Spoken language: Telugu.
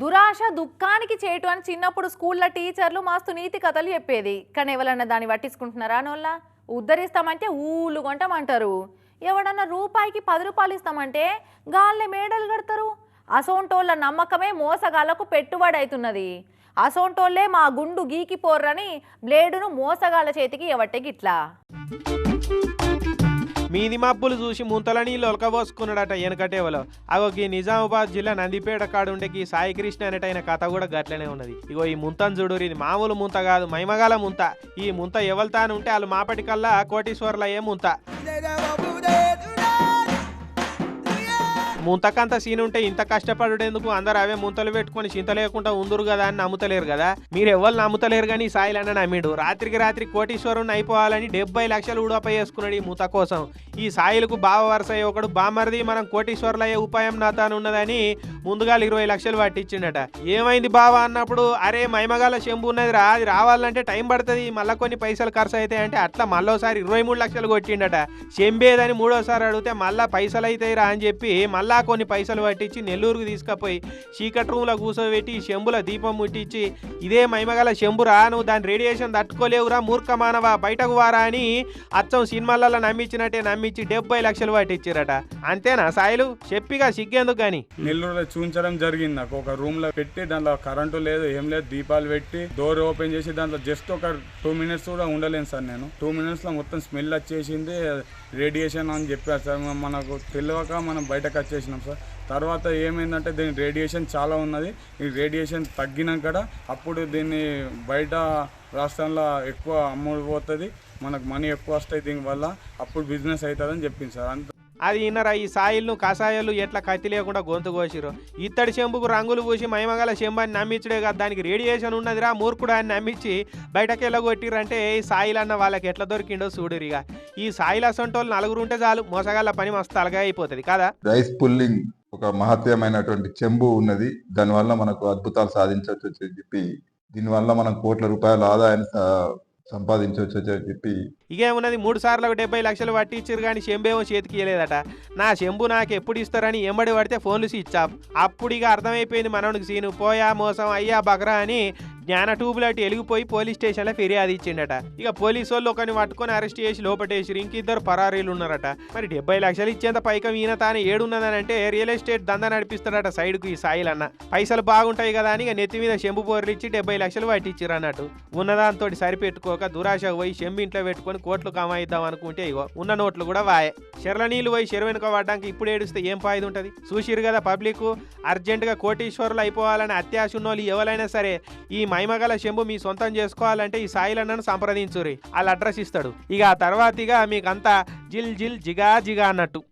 దురాశ దుఃఖానికి చేటు అని చిన్నప్పుడు స్కూల్లో టీచర్లు మస్తు నీతి కథలు చెప్పేది. కానీ ఎవరన్నా దాన్ని పట్టించుకుంటున్నారా నోళ్ళ? ఉద్ధరిస్తామంటే ఊళ్ళు కొంటామంటారు. ఎవడన్నా రూపాయికి పది రూపాయలు ఇస్తామంటే గాల్లే మేడలు కడతారు. అసోంటోళ్ళ నమ్మకమే మోసగాళ్ళకు పెట్టుబడి అవుతున్నది అసోంటోళ్ళే మా గుండు గీకిపోర్రని బ్లేడును మోసగాళ్ళ చేతికి ఎవట్టే గిట్లా? మీది మబ్బులు చూసి ముంతలని లొలకబోసుకున్నాడట వెనకటేవలో అగో ఈ నిజామాబాద్ జిల్లా నందిపేట కాడుండే ఈ సాయి కృష్ణ అనేటైన కథ కూడా గట్లనే ఉన్నది. ఇగో ఈ ముంతను చూడు ఇది మామూలు ముంత కాదు మైమగాల ముంత. ఈ ముంత ఎవల్తాను ఉంటే వాళ్ళు మాపటికల్లా కోటీశ్వర్లయ్యే ముంత. ముంతకంత సీన్ ఉంటే ఇంత కష్టపడేందుకు అందరు అవే ముంతలు పెట్టుకొని చింత లేకుండా ఉందరు కదా అని నమ్ముతలేరు కదా? మీరు ఎవరు నమ్ముతలేరు కానీ సాయిలన్న నమ్మిడు. రాత్రికి రాత్రి కోటీశ్వరుని అయిపోవాలని డెబ్బై లక్షలు ఉడప చేసుకున్నాడు ఈ ముత కోసం. ఈ సాయిలకు బావ వరుస ఒకడు బామర్ది మనం కోటీశ్వర్లు అయ్యే ఉపాయం నాతానున్నదని ముందుగా ఇరవై లక్షలు పట్టించిండట. ఏమైంది బావా అన్నప్పుడు? అరే మైమగాల చెంబు ఉన్నది రా అది రావాలంటే టైం పడుతుంది. మళ్ళీ కొన్ని పైసలు ఖర్చు అవుతాయి అంటే అట్లా మళ్ళోసారి ఇరవై మూడు లక్షలు కొట్టిండట. చెంబేదని మూడోసారి అడిగితే మళ్ళా పైసలు అవుతాయి రా అని చెప్పి మళ్ళీ కొన్ని పైసలు పట్టించి నెల్లూరుకు తీసుకుపోయి చీకటి రూమ్లో కూర్చోబెట్టి చెంబుల దీపం ముట్టించి ఇదే మైమగల శంభురా నువ్వు దాని రేడియేషన్ తట్టుకోలేవురా మూర్ఖ మానవ బయటకు వారా అని అచ్చం సినిమాలలో నమ్మించినట్టే నమ్మించి డెబ్బై లక్షలు పట్టించారట. అంతేనా సాయిలు? చెప్పిగా సిగ్గేందుకు కానీ నెల్లూరులో చూపించడం జరిగింది నాకు. ఒక రూమ్లో పెట్టి దాంట్లో కరెంటు లేదు ఏం లేదు దీపాలు పెట్టి డోర్ ఓపెన్ చేసి దాంట్లో జస్ట్ ఒక టూ మినిట్స్ కూడా ఉండలేను సార్ నేను. టూ మినిట్స్లో మొత్తం స్మెల్ వచ్చేసింది రేడియేషన్ అని చెప్పారు సార్. మనకు తెలియక మనం బయటకు వచ్చేసి. చేసినాం సార్. తర్వాత ఏమైందంటే దీని రేడియేషన్ చాలా ఉన్నది. ఈ రేడియేషన్ తగ్గినాక అప్పుడు దీన్ని బయట రాష్ట్రంలో ఎక్కువ అమ్ముడుపోతుంది మనకు మనీ ఎక్కువ వస్తాయి దీనివల్ల అప్పుడు బిజినెస్ అవుతుందని చెప్పింది సార్. అంత అది ఇన్నరా ఈ సాయిల్ను కషాయాలు ఎట్లా కత్తి లేకుండా గొంతు కోసిరు ఇత్తడి చెంబుకు రంగులు పూసి మహిమగల చెంబు అని నమ్మించుడే దానికి రేడియేషన్ ఉన్నదిరా మూర్ఖుడు అని నమ్మించి బయటకి వెళ్ళగొట్టిరంటే ఈ సాయిల్ అన్న వాళ్ళకి ఎట్లా దొరికిండో చూడురిగా ఈ సాయిల్ అసంటోళ్ళు నలుగురు ఉంటే చాలు మోసగాళ్ళ పని మస్తు అలగా అయిపోతుంది కదా? రైస్ పుల్లింగ్ ఒక మహత్యమైనటువంటి చెంబు ఉన్నది. దానివల్ల మనకు అద్భుతాలు సాధించవచ్చు అని చెప్పి దీనివల్ల మనం కోట్ల రూపాయల ఆదాయాన్ని సంపాదించవచ్చు అని చెప్పి. ఇకేమున్నది మూడు సార్లు డెబ్బై లక్షలు పట్టించారు కానీ చెంబేమో చేతికి ఇవ్వలేదట నా చెంబు నాకు ఎప్పుడు ఇస్తారని ఎంబడి పడితే ఫోన్లు ఆఫ్. అప్పుడు ఇక అర్థమైపోయింది మనోడికి సీను. పోయా మోసం అయ్యా బకరా అని జ్ఞాన ట్యూబ్లైట్ వెలిగిపోయి పోలీస్ స్టేషన్లో ఫిర్యాదు ఇచ్చిండట. ఇక పోలీసు వాళ్ళు ఒకరిని పట్టుకొని అరెస్ట్ చేసి లోపటేసి ఇంకిద్దరు పరారీలు ఉన్నారట. మరి డెబ్బై లక్షలు ఇచ్చేంత పైకం ఈయన తాను ఏడున్నదని అంటే రియల్ ఎస్టేట్ దందా నడిపిస్తాడట సైడ్కు ఈ సాయిల్ అన్న. పైసలు బాగుంటాయి కదా అని ఇక నెత్తి మీద చెంబు బోర్లు ఇచ్చి డెబ్బై లక్షలు పట్టించారు అన్నట్టు. ఉన్నదాంతో సరిపెట్టుకోక దురాశకు పోయి చెంబు ఇంట్లో పెట్టుకొని కోట్లు కమాయిద్దాం అనుకుంటే ఇగో ఉన్న నోట్లు కూడా వాయే. చెర్ల నీళ్ళు పోయి చెరువు వెనుక పడ్డానికి ఇప్పుడు ఏడుస్తే ఏం ఫాయిదా ఉంటుంది? చూసిరు కదా పబ్లిక్ అర్జెంటుగా కోటీశ్వరులు అయిపోవాలని అత్యాశ ఉన్నోళ్ళు ఎవరైనా సరే ఈ మైమగల చెంబు మీ సొంతం చేసుకోవాలంటే ఈ సాయిలన్నను సంప్రదించురి. వాళ్ళ అడ్రస్ ఇస్తాడు. ఇక ఆ తర్వాత ఇక మీకంతా జిల్ జిల్ జిగా జిగా అన్నట్టు.